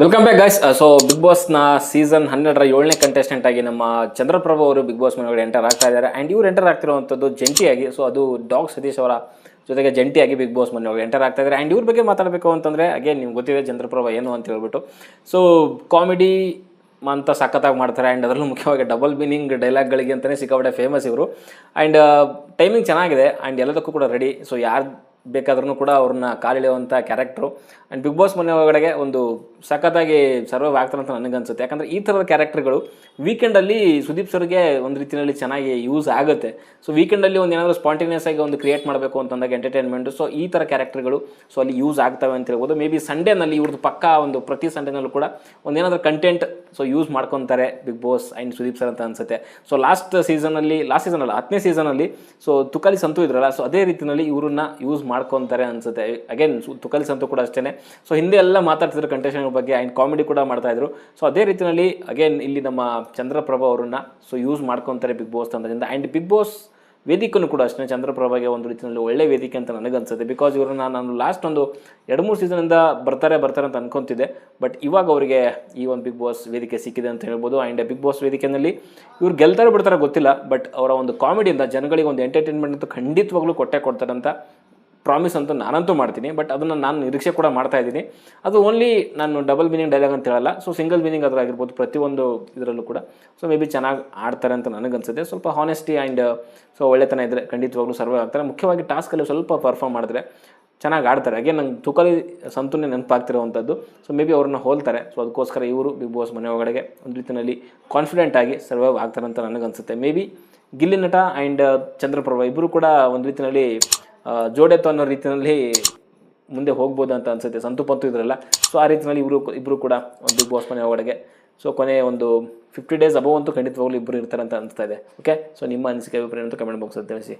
Welcome back guys so big ಬಾಸ್ನ season ಹನ್ನೆರಡರ ಏಳನೇ contestant ಆಗಿ ನಮ್ಮ ಚಂದ್ರಪ್ರಭು ಅವರು ಬಿಗ್ ಬಾಸ್ ಮನೆಯೊಳಗೆ ಎಂಟರ್ ಆಗ್ತಾ ಇದ್ದಾರೆ. ಆ್ಯಂಡ್ ಇವ್ರು ಎಂಟರ್ ಆಗ್ತಿರುವಂಥದ್ದು ಜಂಟಿಯಾಗಿ ಸೊ ಅದು ಡಾಗ್ ಸತೀಶ್ ಅವರ ಜೊತೆಗೆ ಜಂಟಿಯಾಗಿ ಬಿಗ್ ಬಾಸ್ ಮನೆಯೊಳಗೆ ಎಂಟರ್ ಆಗ್ತಾ ಇದ್ದಾರೆ. ಆ್ಯಂಡ್ ಇವ್ರ ಬಗ್ಗೆ ಮಾತಾಡಬೇಕು ಅಂತಂದರೆ ಅಗೇನ್ ನಿಮ್ಗೆ ಗೊತ್ತಿದೆ ಚಂದ್ರಪ್ರಭ ಏನು ಅಂತ ಹೇಳ್ಬಿಟ್ಟು. ಸೊ ಕಾಮಿಡಿ ಅಂತ ಸಖತ್ತಾಗಿ ಮಾಡ್ತಾರೆ. ಆ್ಯಂಡ್ ಅದರಲ್ಲೂ ಮುಖ್ಯವಾಗಿ ಡಬಲ್ ಮೀನಿಂಗ್ ಡೈಲಾಗ್ಗಳಿಗೆ ಅಂತಲೇ ಸಿಕ್ಕಾಪಟ್ಟೆ ಫೇಮಸ್ ಇವರು. ಆ್ಯಂಡ್ ಟೈಮಿಂಗ್ ಚೆನ್ನಾಗಿದೆ. ಆ್ಯಂಡ್ ಎಲ್ಲದಕ್ಕೂ ಕೂಡ ರೆಡಿ ಸೊ ಯಾರು ಬೇಕಾದ್ರೂ ಕೂಡ ಅವ್ರನ್ನ ಕಾಲಿಳಿಯುವಂಥ ಕ್ಯಾರೆಕ್ಟ್ರು ಆ್ಯಂಡ್ ಬಿಗ್ ಬಾಸ್ ಮನೆ ಒಳಗಡೆಗೆ ಒಂದು ಸಖತ್ತಾಗಿ ಸರ್ವೈವ್ ಆಗ್ತಾರೆ ಅಂತ ನನಗನ್ಸುತ್ತೆ. ಯಾಕಂದರೆ ಈ ಥರದ ಕ್ಯಾರೆಕ್ಟರ್ಗಳು ವೀಕೆಂಡಲ್ಲಿ ಸುದೀಪ್ ಸರ್ಗೆ ಒಂದು ರೀತಿಯಲ್ಲಿ ಚೆನ್ನಾಗಿ ಯೂಸ್ ಆಗುತ್ತೆ. ಸೊ ವೀಕೆಂಡಲ್ಲಿ ಒಂದು ಏನಾದರೂ ಸ್ಪಾಂಟೇನಿಯಸ್ ಆಗಿ ಒಂದು ಕ್ರಿಯೇಟ್ ಮಾಡಬೇಕು ಅಂತಂದಾಗ ಎಂಟರ್ಟೈನ್ಮೆಂಟು ಸೊ ಈ ಥರ ಕ್ಯಾರೆಕ್ಟರ್ಗಳು ಸೊ ಅಲ್ಲಿ ಯೂಸ್ ಆಗ್ತವೆ ಅಂತ ಹೇಳ್ಬೋದು. ಮೇ ಬಿ ಸಂಡೇನಲ್ಲಿ ಇವ್ರದ್ದು ಪಕ್ಕ ಒಂದು ಪ್ರತಿ ಸಂಡೇನಲ್ಲೂ ಕೂಡ ಒಂದು ಕಂಟೆಂಟ್ ಸೊ ಯೂಸ್ ಮಾಡ್ಕೊತಾರೆ big boss and Sudeep sir ಅಂತ ಅನ್ಸುತ್ತೆ. ಸೊ ಲಾಸ್ಟ್ ಸೀಸನಲ್ಲಿ ಲಾಸ್ಟ್ ಸೀಸನ್ ಅಲ್ಲ, ಹತ್ತನೇ ಸೀಸನಲ್ಲಿ ಸೊ ತುಕಾಲಿ ಸಂತು ಇದ್ರಲ್ಲ ಸೊ ಅದೇ ರೀತಿಯಲ್ಲಿ ಇವ್ರನ್ನ ಯೂಸ್ ಮಾಡ್ಕೊತಾರೆ ಅನ್ಸುತ್ತೆ. ಅಗೇನ್ ತುಕಲ್ಸ್ ಅಂತೂ ಕೂಡ ಅಷ್ಟೇ ಸೊ ಹಿಂದೆ ಎಲ್ಲ ಮಾತಾಡ್ತಿದ್ರು ಕಂಟೆಸ್ಟೆಂಟ್ ಬಗ್ಗೆ ಆ್ಯಂಡ್ ಕಾಮಿಡಿ ಕೂಡ ಮಾಡ್ತಾ ಇದ್ರು. ಸೊ ಅದೇ ರೀತಿಯಲ್ಲಿ ಅಗೇನ್ ಇಲ್ಲಿ ನಮ್ಮ ಚಂದ್ರಪ್ರಭಾ ಅವರನ್ನು ಸೊ ಯೂಸ್ ಮಾಡ್ಕೊತಾರೆ ಬಿಗ್ ಬಾಸ್ ತಂದ್ರಿಂದ ಆ್ಯಂಡ್ ಬಿಗ್ ಬಾಸ್ ವೇದಿಕೆಯೂ ಕೂಡ ಅಷ್ಟೇ ಚಂದ್ರಪ್ರಭಾಗೆ ಒಂದು ರೀತಿಯಲ್ಲಿ ಒಳ್ಳೆ ವೇದಿಕೆ ಅಂತ ನನಗನ್ಸುತ್ತೆ ಬಿಕಾಸ್ ಇವ್ರನ್ನ ನಾನು ಲಾಸ್ಟ್ ಒಂದು ಎರಡು ಮೂರು ಸೀಸನಿಂದ ಬರ್ತಾರೆ ಬರ್ತಾರೆ ಅಂತ ಅನ್ಕೊಂತಿದ್ದೆ. ಬಟ್ ಇವಾಗ ಅವರಿಗೆ ಈ ಒಂದು ಬಿಗ್ ಬಾಸ್ ವೇದಿಕೆ ಸಿಕ್ಕಿದೆ ಅಂತ ಹೇಳ್ಬೋದು. ಆ್ಯಂಡ್ ಬಿಗ್ ಬಾಸ್ ವೇದಿಕೆಯಲ್ಲಿ ಇವ್ರು ಗೆಲ್ತಾರೆ ಬಿಡ್ತಾರೆ ಗೊತ್ತಿಲ್ಲ. ಬಟ್ ಅವರ ಒಂದು ಕಾಮಿಡಿಯಿಂದ ಜನಗಳಿಗೆ ಒಂದು ಎಂಟರ್ಟೈನ್ಮೆಂಟ್ ಅಂತೂ ಖಂಡಿತವಾಗ್ಲೂ ಕೊಟ್ಟೆ ಕೊಡ್ತಾರೆ ಅಂತ ಪ್ರಾಮಿಸ್ ಅಂತೂ ನಾನಂತೂ ಮಾಡ್ತೀನಿ, ಬಟ್ ಅದನ್ನು ನಾನು ನಿರೀಕ್ಷೆ ಕೂಡ ಮಾಡ್ತಾ ಇದ್ದೀನಿ. ಅದು ಓನ್ಲಿ ನಾನು ಡಬಲ್ ಮೀನಿಂಗ್ ಡೈಲಾಗ್ ಅಂತ ಹೇಳಲ್ಲ ಸೊ ಸಿಂಗಲ್ ಮೀನಿಂಗ್ ಅದರಾಗಿರ್ಬೋದು ಪ್ರತಿಯೊಂದು ಇದರಲ್ಲೂ ಕೂಡ. ಸೊ ಮೇ ಬಿ ಚೆನ್ನಾಗಿ ಆಡ್ತಾರೆ ಅಂತ ನನಗನ್ಸುತ್ತೆ. ಸ್ವಲ್ಪ ಹಾನೆಸ್ಟಿ ಆ್ಯಂಡ್ ಸೊ ಒಳ್ಳೆತನ ಇದ್ದರೆ ಖಂಡಿತವಾಗ್ಲೂ ಸರ್ವೇ ಆಗ್ತಾರೆ. ಮುಖ್ಯವಾಗಿ ಟಾಸ್ಕಲ್ಲಿ ಸ್ವಲ್ಪ ಪರ್ಫಾರ್ಮ್ ಮಾಡಿದ್ರೆ ಚೆನ್ನಾಗಿ ಆಡ್ತಾರೆ. ಹಾಗೆ ನಂಗೆ ತುಕಲಿ ಸಂತೂನೇ ನೆನಪಾಗ್ತಿರುವಂಥದ್ದು. ಸೊ ಮೇ ಬಿ ಅವ್ರನ್ನ ಹೋಲ್ತಾರೆ. ಸೊ ಅದಕ್ಕೋಸ್ಕರ ಇವರು ಬಿಗ್ ಬಾಸ್ ಮನೆ ಒಳಗಡೆ ಒಂದು ರೀತಿಯಲ್ಲಿ ಕಾನ್ಫಿಡೆಂಟ್ ಆಗಿ ಸರ್ವೈವ್ ಆಗ್ತಾರೆ ಅಂತ ನನಗನ್ಸುತ್ತೆ. ಮೇ ಬಿ ಗಿಲ್ಲಿ ನಟ ಆ್ಯಂಡ್ ಚಂದ್ರಪ್ರಭ ಇಬ್ಬರು ಕೂಡ ಒಂದು ರೀತಿಯಲ್ಲಿ ಜೋಡೆತ್ತು ಅನ್ನೋ ರೀತಿಯಲ್ಲಿ ಮುಂದೆ ಹೋಗ್ಬೋದು ಅಂತ ಅನ್ಸುತ್ತೆ. ಸಂತು ಪಂತು ಇದ್ರಲ್ಲ. ಸೊ ಆ ರೀತಿಯಲ್ಲಿ ಇವರು ಇಬ್ಬರು ಕೂಡ ಒಂದು ಬಿಗ್ ಬಾಸ್ ಮನೆ ಒಳಗೆ. ಸೊ ಕೊನೆ ಒಂದು ಫಿಫ್ಟಿ ಡೇಸ್ ಅಬವ್ ಅಂತೂ ಖಂಡಿತವಾಗ್ಲೂ ಇಬ್ಬರು ಇರ್ತಾರೆ ಅಂತ ಅನಿಸ್ತಾ ಇದೆ. ಓಕೆ ಸೊ ನಿಮ್ಮ ಅನಿಸಿಕೆ, ಅಭಿಪ್ರಾಯ ಅಂತ ಕಮೆಂಟ್ ಬಾಕ್ಸಲ್ಲಿ ತಿಳಿಸಿ.